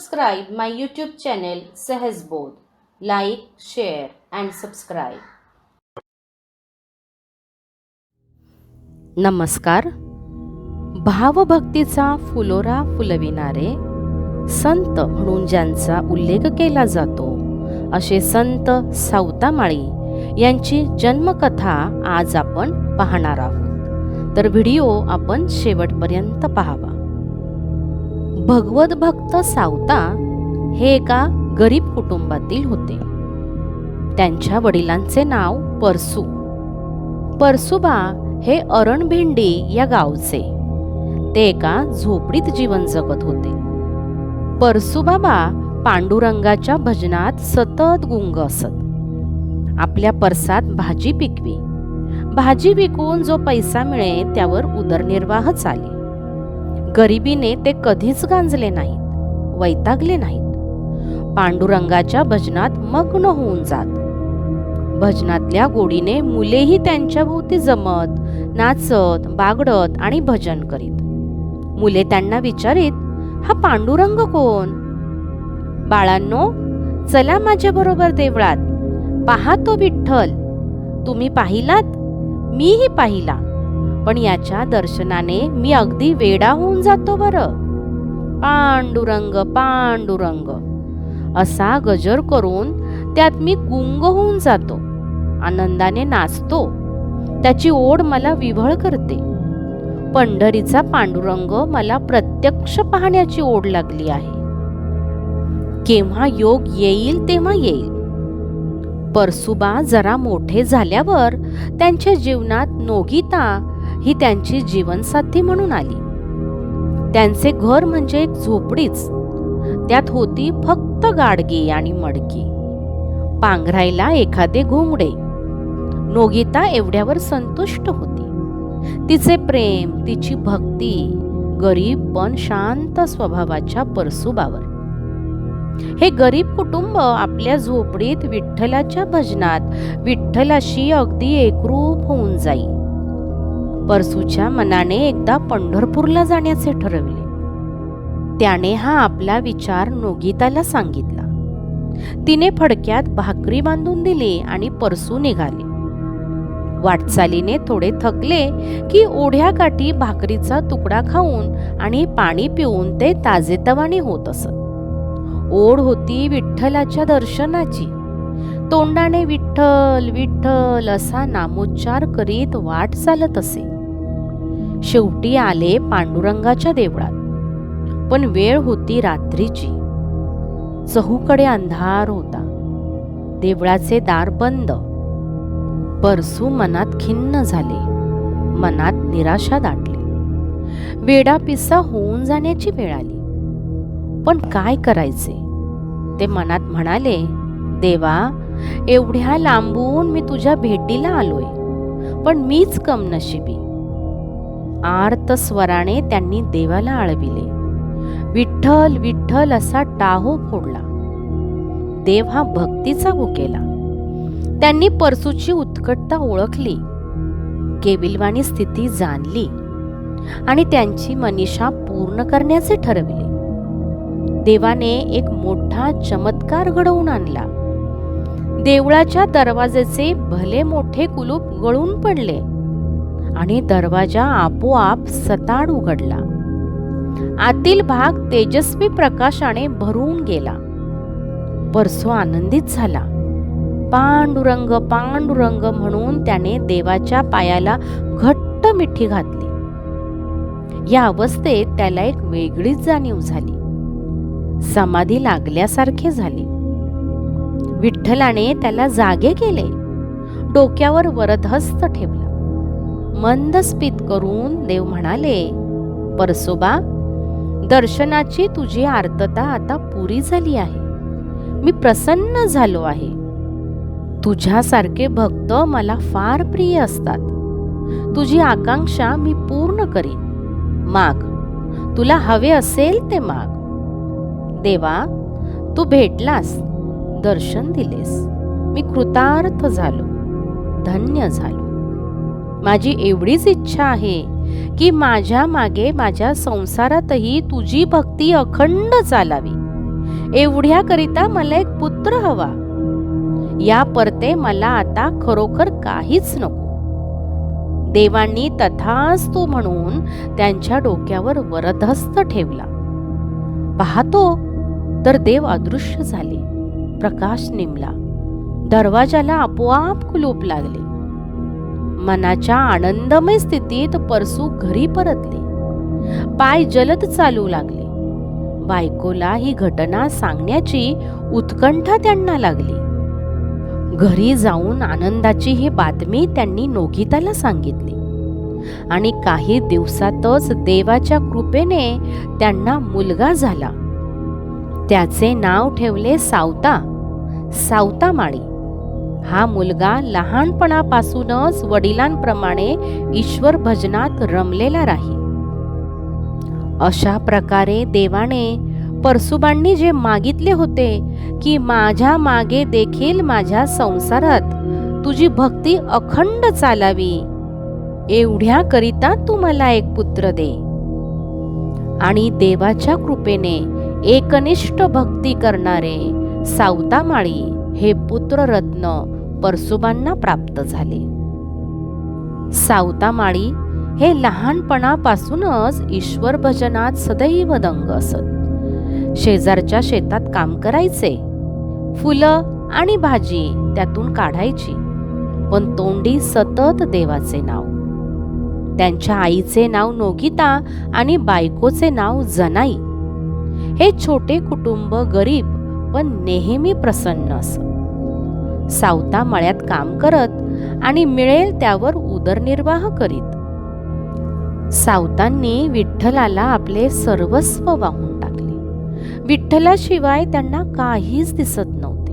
subscribe my YouTube channel Sahasbodh. Like, share and subscribe. नमस्कार भावभक्तीचा फुलोरा फुलविणारे संत म्हणून ज्यांचा उल्लेख केला जातो असे संत सावतामाळी यांची जन्मकथा आज आपण पाहणार आहोत तर व्हिडिओ आपण शेवटपर्यंत पाहावा भगवत भक्त सावता हे एका गरीब कुटुंबातील होते. त्यांच्या वडिलांचे नाव परसू. परसुबा हे अरणभेंडी या गावचे. ते एका झोपडीत जीवन जगत होते. परसुबाबा पांडुरंगाच्या भजनात सतत गुंग असत. आपल्या परसात भाजी पिकवी. भाजी विकून जो पैसा मिळे त्यावर उदरनिर्वाह चाले. गरिबीने ते कधीच गांजले नाहीत वैतागले नाहीत. पांडुरंगाच्या भजनात मग्न होऊन जात. भजनातल्या गोडीने मुलेही त्यांच्या भोवती जमत नाचत बागडत आणि भजन करीत. मुले त्यांना विचारित हा पांडुरंग कोण? बाळांनो चला माझ्या बरोबर देवळात. पहा तो विठ्ठल. तुम्ही पाहिलात? मीही पाहिला. पण याच्या दर्शनाने मी अगदी वेडा होऊन जातो बरं. पांडुरंग पांडुरंग. असा गजर करून त्यात मी गुंग होऊन जातो. आनंदाने नाचतो. त्याची ओढ मला विव्हळ करते. पंढरीचा पांडुरंग मला प्रत्यक्ष पाहण्याची ओढ लागली आहे. केव्हा योग येईल तेव्हा येईल. परसुबा जरा मोठे झाल्यावर त्यांच्या जीवनात नोगिता ही त्यांची जीवनसाथी म्हणून आली. त्यांचे घर म्हणजे एक झोपडीच. त्यात होती फक्त गाडगी आणि मडकी. पांघरायला एखादे घोंगडे. नोगिता एवढ्यावर संतुष्ट होती. तिचे प्रेम तिची भक्ती गरीब पण शांत स्वभावाच्या परसुबावर. हे गरीब कुटुंब आपल्या झोपडीत विठ्ठलाच्या भजनात विठ्ठलाशी अगदी एकरूप होऊन जाई. परसूच्या मनाने एकदा पंढरपूरला जाण्याचे ठरवले. त्याने हा आपला विचार नोगीताला सांगितला. तिने फडक्यात भाकरी बांधून दिली आणि परसू निघाले. वाटचालीने थोडे थकले की ओढ्या काठी भाकरीचा तुकडा खाऊन आणि पाणी पिऊन ते ताजेतवाने होत असत. ओढ होती विठ्ठलाच्या दर्शनाची. तोंडाने विठ्ठल विठ्ठल असा नामोच्चार करीत वाट चालत असे. शेवटी आले पांडुरंगाच्या देवळात. पण वेळ होती रात्रीची. चहूकडे अंधार होता. देवळाचे दार बंद. परसू मनात खिन्न झाले. मनात निराशा दाटली. वेडा पिस्सा होऊन जाण्याची वेळ आली. पण काय करायचे? ते मनात म्हणाले देवा एवढ्या लांबून मी तुझ्या भेटीला आलोय. पण मीच कमनशिबी. आर्त स्वराने त्यांनी देवाला आळविले. विठ्ठल विठ्ठल असा टाहो फोडला. देव हा भक्तीचा भुकेला त्यांनी परसूची उत्कटता ओळखली. केविलवाणी स्थिती जाणली आणि त्यांची मनीषा पूर्ण करण्याचे ठरविले. देवाने एक मोठा चमत्कार घडवून आणला. देवळाच्या दरवाजेचे भले मोठे कुलूप गळून पडले. आणि दरवाजा आपोआप सताड उघडला. आतील भाग तेजस्वी प्रकाशाने भरून गेला. परसो आनंदित झाला. पांडुरंग पांडुरंग म्हणून त्याने देवाच्या पायाला घट्ट मिठी घातली. या अवस्थेत त्याला एक वेगळीच जाणीव झाली. समाधी लागल्यासारखे झाले. विठ्ठलाने त्याला जागे केले. डोक्यावर वरदहस्त ठेवले. मंद स्पित करून देव म्हणाले परसोबा दर्शनाची तुझी आर्तता आता पुरी झाली आहे. मी प्रसन्न झालो आहे. तुझ्यासारखे भक्त मला फार प्रिय असतात. तुझी आकांक्षा मी पूर्ण करीन. माग तुला हवे असेल ते माग. देवा तू भेटलास दर्शन दिलेस. मी कृतार्थ झालो धन्य झालो. माझी एवढीच इच्छा आहे की माझ्या मागे माझ्या संसारातही तुझी भक्ती अखंड चालावी. एवढ्याकरिता मला एक पुत्र हवा. या परते मला आता खरोखर काहीच नको. देवांनी तथास्तू म्हणून त्यांच्या डोक्यावर वरदहस्त ठेवला. पाहतो तर देव अदृश्य झाले. प्रकाश निमला. दरवाजाला आपोआप कुलूप लागले. मनाच्या आनंदमय स्थितीत परसू घरी परतले. पाय जलद चालू लागले. बायकोला ही घटना सांगण्याची उत्कंठा त्यांना लागली. घरी जाऊन आनंदाची ही बातमी त्यांनी नोगिताला सांगितली. आणि काही दिवसातच देवाच्या कृपेने त्यांना मुलगा झाला. त्याचे नाव ठेवले सावता सावता माळी हा मुलगा लहानपणापासूनच वडिलांप्रमाणे ईश्वर भजनात रमलेला राही. अशा प्रकारे देवाने परसुबांनी जे मागितले होते की माझ्या मागे देखील माझ्या संसारात तुझी भक्ती अखंड चालावी एवढ्या करिता तू मला एक पुत्र दे. आणि देवाच्या कृपेने एकनिष्ठ भक्ती करणारे सावतामाळी हे पुत्ररत्न परसुबांना प्राप्त झाले. सावतामाळी हे लहानपणापासूनच ईश्वर भजनात सदैव दंग असत. शेजारच्या शेतात काम करायचे. फुलं आणि भाजी त्यातून काढायची. पण तोंडी सतत देवाचे नाव. त्यांच्या आईचे नाव नोगिता आणि बायकोचे नाव जनाई. हे छोटे कुटुंब गरीब पण नेहमी प्रसन्न असत. सावता मळ्यात काम करत आणि मिळेल त्यावर उदरनिर्वाह करीत. सावतांनी विठ्ठलाला आपले सर्वस्व वाहून टाकले. विठ्ठलाशिवाय त्यांना काहीच दिसत नव्हते.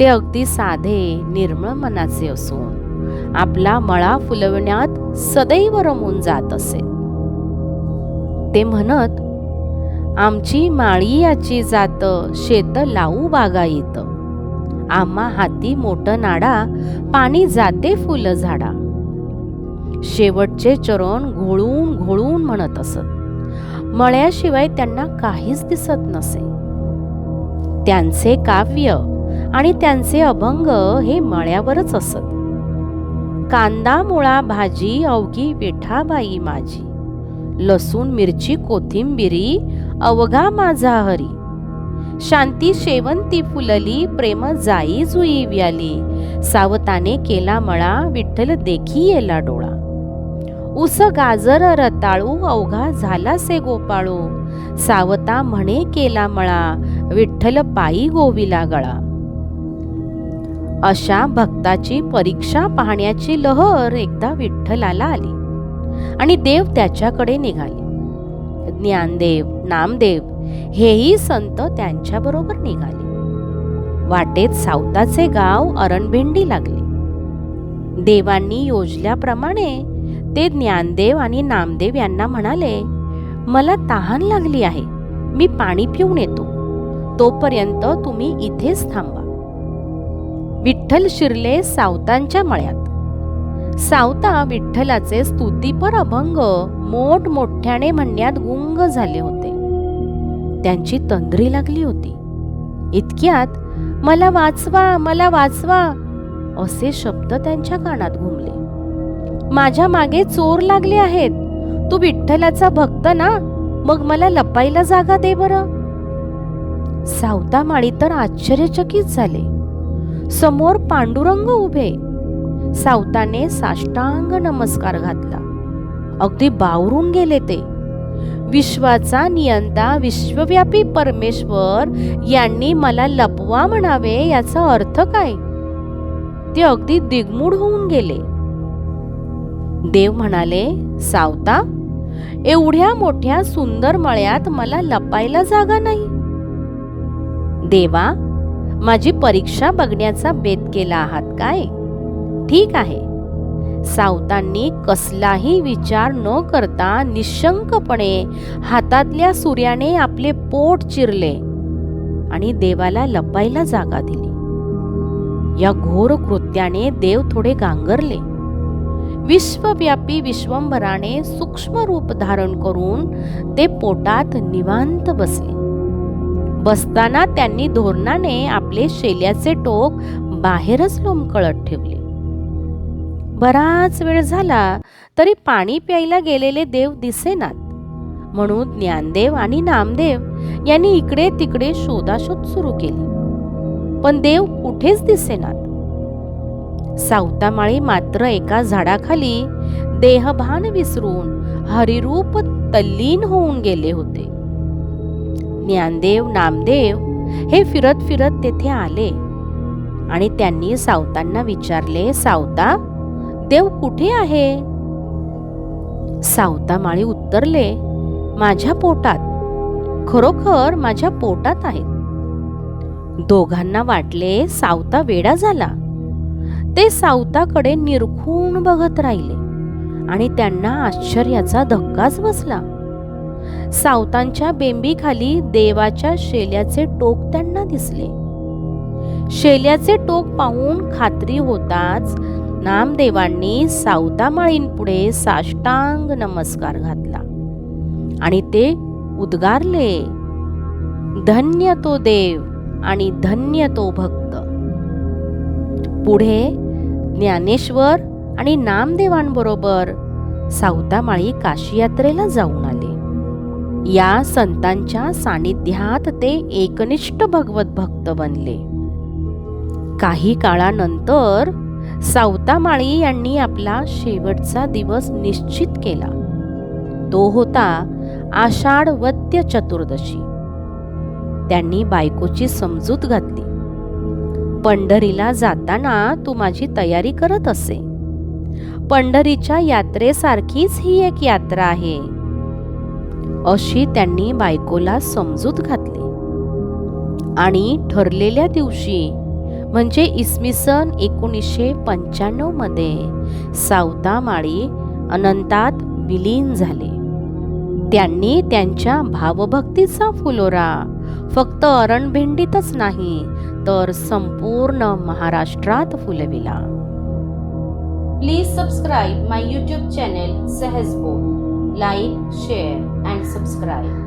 ते अगदी साधे निर्मळ मनाचे असून आपला मळा फुलवण्यात सदैव रमून जात असे. ते म्हणत आमची माळी याची जात शेत लावू बागायत आम्हा हाती मोठ नाडा पाणी जाते फुल झाडा. शेवटचे चरण घोळून घोळून म्हणत असत. मळ्याशिवाय त्यांना काहीच दिसत नसे. त्यांचे काव्य आणि त्यांचे अभंग हे मळ्यावरच असत. कांदा मुळा भाजी अवघी विठाबाई माझी. लसूण मिरची कोथिंबिरी अवघा माझा हरी. शांती शेवंती फुलली प्रेम जाई जुई व्याली. सावताने केला मळा विठ्ठल देखी येला डोळा. उस गाजर रताळू अवघा झाला से गोपाळू. सावता म्हणे केला मळा विठ्ठल पायी गोविला गळा. अशा भक्ताची परीक्षा पाहण्याची लहर एकदा विठ्ठलाला आली. आणि देव त्याच्याकडे निघाले. ज्ञानदेव नामदेव हेही संत त्यांच्याबरोबर निघाले. वाटेत सावताचे गाव अरणभेंडी लागले. देवांनी योजल्याप्रमाणे ते ज्ञानदेव आणि नामदेव यांना म्हणाले मला तहान लागली आहे. मी पाणी पिऊन येतो. तोपर्यंत तुम्ही इथेच थांबा. विठ्ठल शिरले सावतांच्या मळ्यात. सावता विठ्ठलाचे स्तुतीपर अभंग मोठमोठ्याने म्हणण्यात गुंग झाले होते. त्यांची तंद्री लागली होती. इतक्यात मला वाचवा मला वाचवा असे शब्द त्यांच्या कानात घुमले. माझ्या मागे चोर लागले आहेत. तू विठ्ठलाचा भक्त ना? मग मला लपायला जागा दे बरं. सावता माळी तर आश्चर्यचकित झाले. समोर पांडुरंग उभे. सावताने साष्टांग नमस्कार घातला. अगदी बावरून गेले ते. विश्वाचा नियंता विश्वव्यापी परमेश्वर यांनी मला लपवा म्हणावे याचा अर्थ काय? ते अगदी दिगमूड होऊन गेले. देव म्हणाले सावता एवढ्या मोठ्या सुंदर मळ्यात मला लपायला जागा नाही. देवा माझी परीक्षा बघण्याचा बेत केला आहात काय? ठीक आहे. सावतांनी कसलाही विचार न करता निशंकपणे हातातल्या सूर्याने आपले पोट चिरले आणि देवाला लपायला जागा दिली. या घोर कृत्याने देव थोडे गांगरले. विश्वव्यापी विश्वंभराने सूक्ष्म रूप धारण करून ते पोटात निवांत बसले. बसताना त्यांनी धोरणाने आपले शेल्याचे टोक बाहेरच लोंबकळत ठेवले. बराच वेळ झाला तरी पाणी प्यायला गेलेले देव दिसेनात. म्हणून ज्ञानदेव आणि नामदेव यांनी इकडे तिकडे शोधाशोध सुरू केली. पण देव कुठेच दिसेनात. सावतामाळी मात्र एका झाडाखाली देहभान विसरून हरिरूप तल्लीन होऊन गेले होते. ज्ञानदेव नामदेव हे फिरत फिरत तेथे आले आणि त्यांनी सावतांना विचारले सावता देव कुठे आहे? सावतामाळी उत्तरले माझ्या पोटात. खरोखर माझ्या पोटात आहेत. दोघांना वाटले सावता वेडा झाला. ते सावताकडे निरखून बघत राहिले आणि त्यांना आश्चर्याचा धक्काच बसला. सावतांच्या बेंबीखाली देवाच्या शेल्याचे टोक त्यांना दिसले. शेल्याचे टोक पाहून खात्री होताच नामदेवांनी सावतामाळींपुढे साष्टांग नमस्कार घातला. आणि ते उद्गारले धन्य तो देव आणि धन्य तो भक्त. पुढे ज्ञानेश्वर आणि नामदेवांबरोबर सावतामाळी काशी यात्रेला जाऊन आले. या संतांच्या सानिध्यात ते एकनिष्ठ भगवत भक्त बनले. काही काळानंतर सावतामाळी यांनी आपला शेवटचा दिवस निश्चित केला. तो होता आषाढ वद्य चतुर्दशी. त्यांनी बायकोची समजूत घातली. पंढरीला जाताना तू माझी तयारी करत असे. पंढरीच्या यात्रेसारखीच ही एक यात्रा आहे. अशी त्यांनी बायकोला समजूत घातली. आणि ठरलेल्या दिवशी म्हणजे इसवी सन एकोणीसशे पंच्याण्णवमध्ये सावतामाळी अनंतात विलीन झाले. त्यांनी त्यांच्या भावभक्तीचा फुलोरा फक्त अरणभेंडीतच नाही तर संपूर्ण महाराष्ट्रात फुलविला. Please subscribe my YouTube channel सहज बोल लाईक शेअर अँड सबस्क्राईब